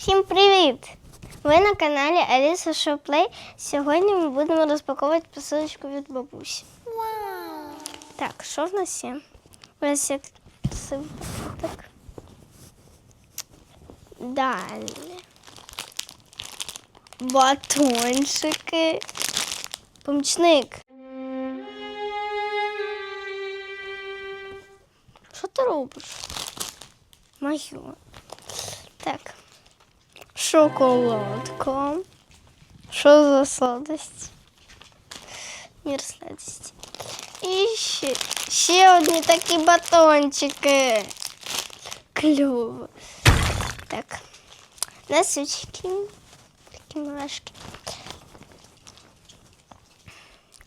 Всім привіт! Ви на каналі Аліса Шоплей. Сьогодні ми будемо розпаковувати посилочку від бабусі. Так, що в нас є? У нас є красивий пакетик. Далі. Батончики. Помічник. Що ти робиш? Мою. Так. Шоколадка. Що за сладость? Мір сладості. І ще, ще одні такі батончики. Кльово. Так. Носочки. Такі малашки.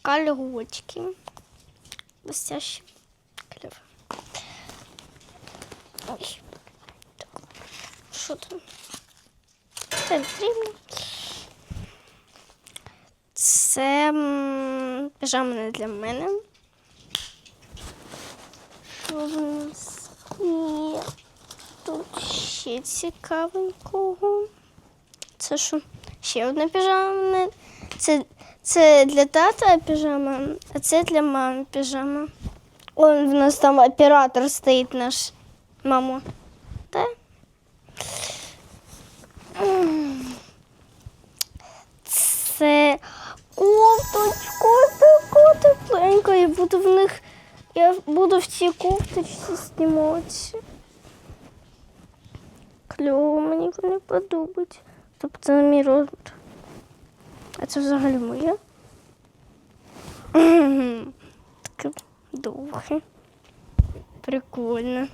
Кольготики. Блестящие. Клево. Ой. Так. Що там? Це потрібно. Це піжама не для мене. Є? Тут ще цікавенького. Це що? Ще одна піжама. Це, це для тата піжама, а це для мами піжама. Он в нас там оператор стоїть наш. Мамо. Буду в цій кофточці зніматися. Кльово, мені вони подобається. Тобто на мій розмір. А це взагалі моє. Таке довге. Прикольно.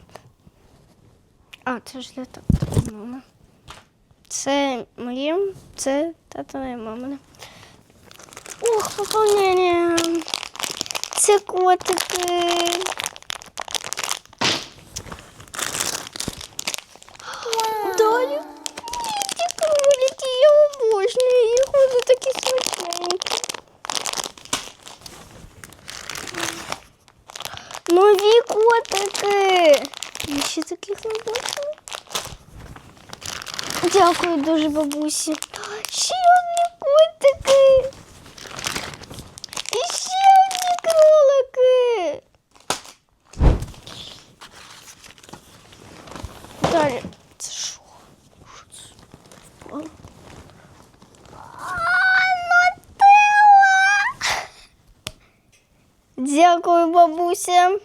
А, це ж для тата мама. Це моє, це тата і мамине. Ох, поповнення. Це котики. Далі. Ті кролики, я обожнюю їх, вони такі смачненькі. Нові котики. Я ще таких не бачила. Дякую дуже, бабусі. Ще одні котики. І ще одні кролики. Далі. Це що? Що це? Впало? А, Нутелла! Дякую, бабуся.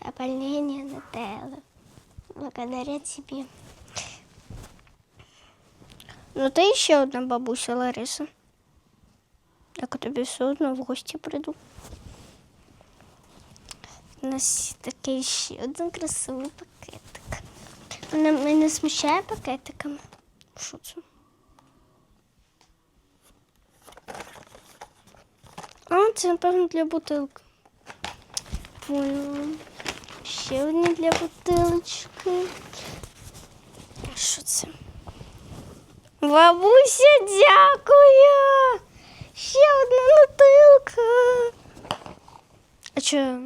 Опаление Нутеллы. Благодаря тебе. Ну, ти ще одна бабуся Лариса. Як тобі все одно в гості прийду. У нас є такий ще один красивий пакетик. Вона мене смущає пакетиками. Що це? А, це, напевно, для бутилки. Поняла. Ще одні для бутилочки. Що це? Бабуся, дякую! Ще одна нутилка. А що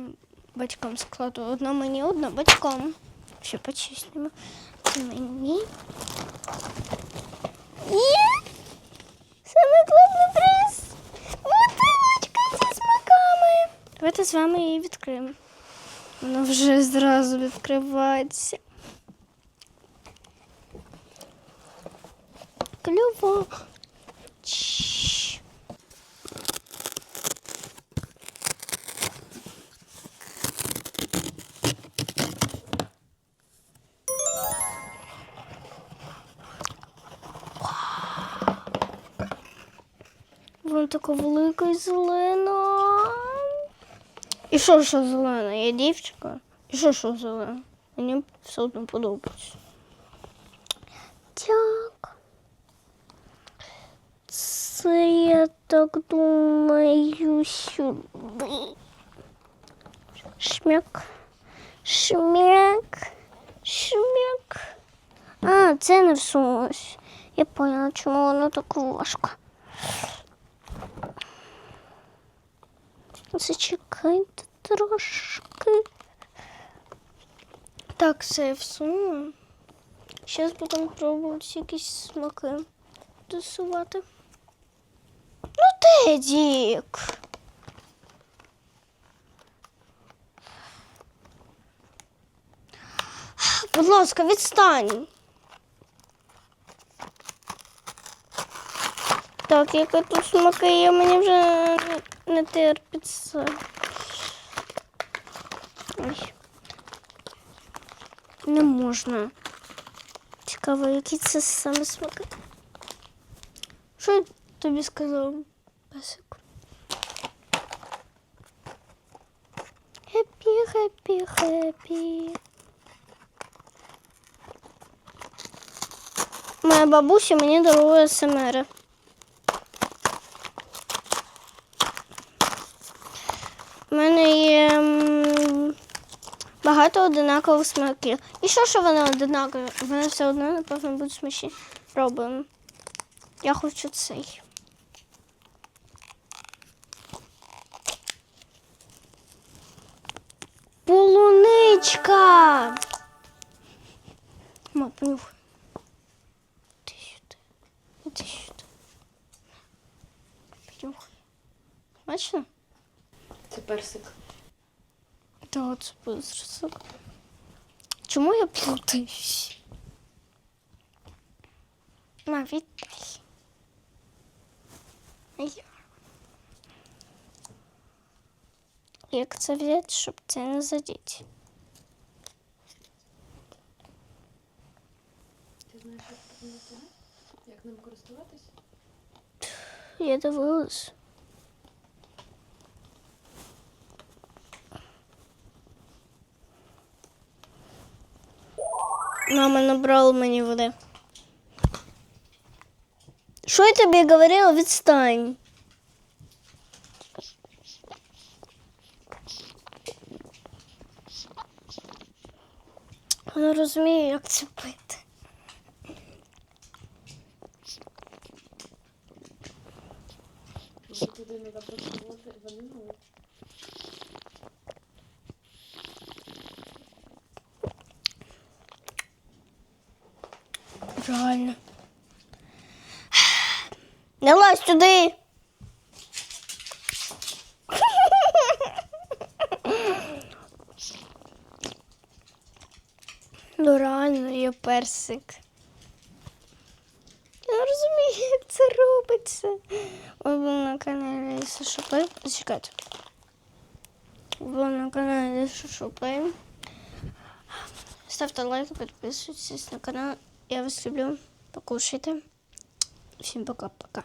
батькам складу? Одна мені, одна батькам. Все по-чесному. Це мені. Є! Саме головний приз! Бутилочка зі смаками. Давайте з вами її відкриємо. Вона вже зразу відкривається. Клюво. Вона така велика і. І що, що зелена? Я дівчинка. І що, що зелена? Мені все одно подобається. Дякую. Це я так думаю сюди. Шмяк. Шмяк. Шмяк. А, це не всунулось. Я поняла, чому воно так важко. Зачекайте трошки. Так, все я всунула. Зараз будемо пробувати якісь смаки досувати. Ну, де Дік? Будь ласка, відстань. Так, яка тут смаки є, мені вже не, не терпиться. Ой. Не можна. Цікаво, які це саме смаки. Що я тобі сказав, песик? Хеппі, хеппі, хеппі. Моя бабуся мені дарує СМР. Багато одинакових смаків. І що, що вони одинакові? Вони все одно, напевно, будуть смачні. Пробуємо. Я хочу цей. Полуничка! Ма, понюхай. Іди сюди. Іди сюди. Понюхай. Бачно? Це персик. Да, це буде. Чому я плутаюсь? Ма, віддай. Ай. Як це взяти, щоб це не задіти? Ти знаєш, як? Як ним користуватись? Я дивилась. Мама набрала мені води. Що я тобі говорила? Відстань. Не розумію, як це пити. Може, туди треба Реально. Не лазь туди. Ну реально є персик. Я не розумію, як це робиться. Ви були на каналі Сашопи. Зачекайте. Були на каналі Сашопи. Ставте лайк, підписуйтесь на канал. Я вас люблю. Покушайте. Всім пока-пока.